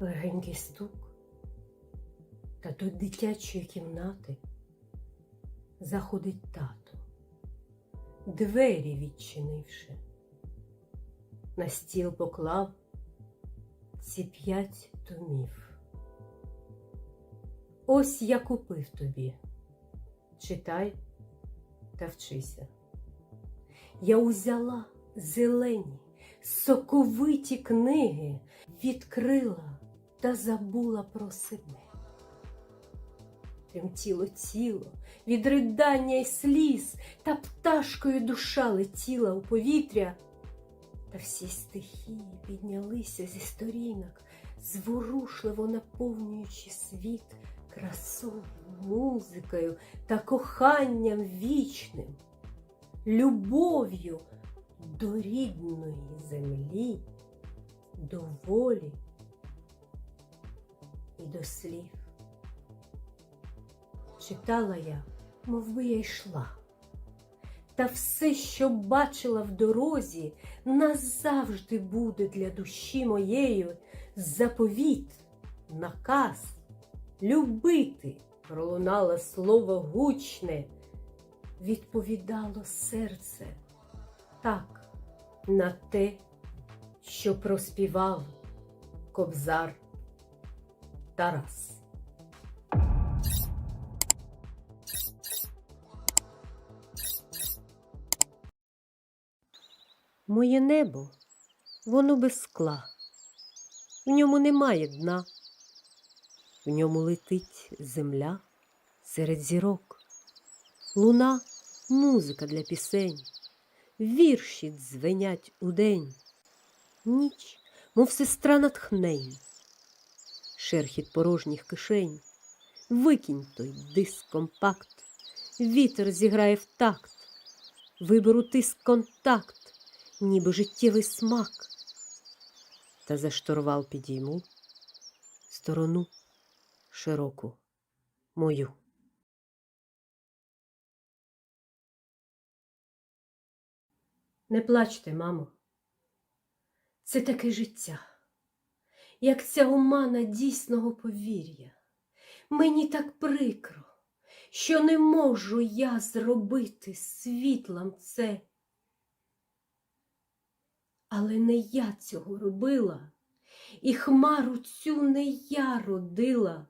легенький стук, та до дитячої кімнати заходить тато, двері відчинивши, на стіл поклав ці п'ять томів. Ось я купив тобі. Читай та вчися. Я узяла зелені, соковиті книги, відкрила та забула про себе. Тремтіло тіло від ридання й сліз, та пташкою душа летіла у повітря. Та всі стихії піднялися зі сторінок, зворушливо наповнюючи світ красою, музикою та коханням вічним, любов'ю до рідної землі, до волі і до слів. Читала я, мов би я йшла. Та все, що бачила в дорозі, назавжди буде для душі моєї заповіт, наказ, любити, пролунало слово гучне, відповідало серце так на те, що проспівав кобзар Тарас. Моє небо, воно без скла, в ньому немає дна, в ньому летить земля серед зірок, луна музика для пісень, вірші дзвенять удень, ніч, мов сестра натхнень, шерхіт порожніх кишень, викинь той дискомпакт, вітер зіграє в такт, виберу тиск контакт. Ніби життєвий смак, та за штурвал підійму. Сторону широку мою. Не плачте, мамо, це таке життя, як ця омана дійсного повір'я. Мені так прикро, що не можу я зробити світлом це. Але не я цього робила, і хмару цю не я родила,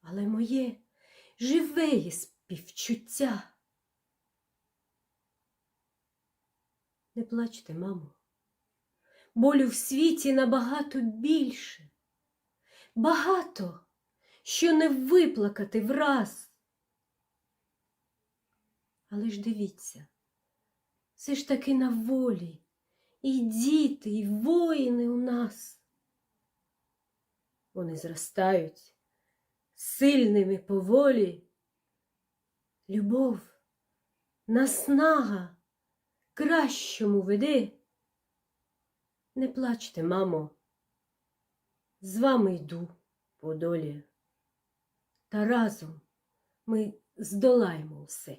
але моє живе є співчуття. Не плачте, мамо, болю в світі набагато більше, багато, що не виплакати враз. Але ж дивіться, це ж таки на волі. І діти, і воїни у нас. Вони зростають сильними поволі. Любов, наснага кращому веде. Не плачте, мамо, з вами йду по долі, та разом ми здолаємо все.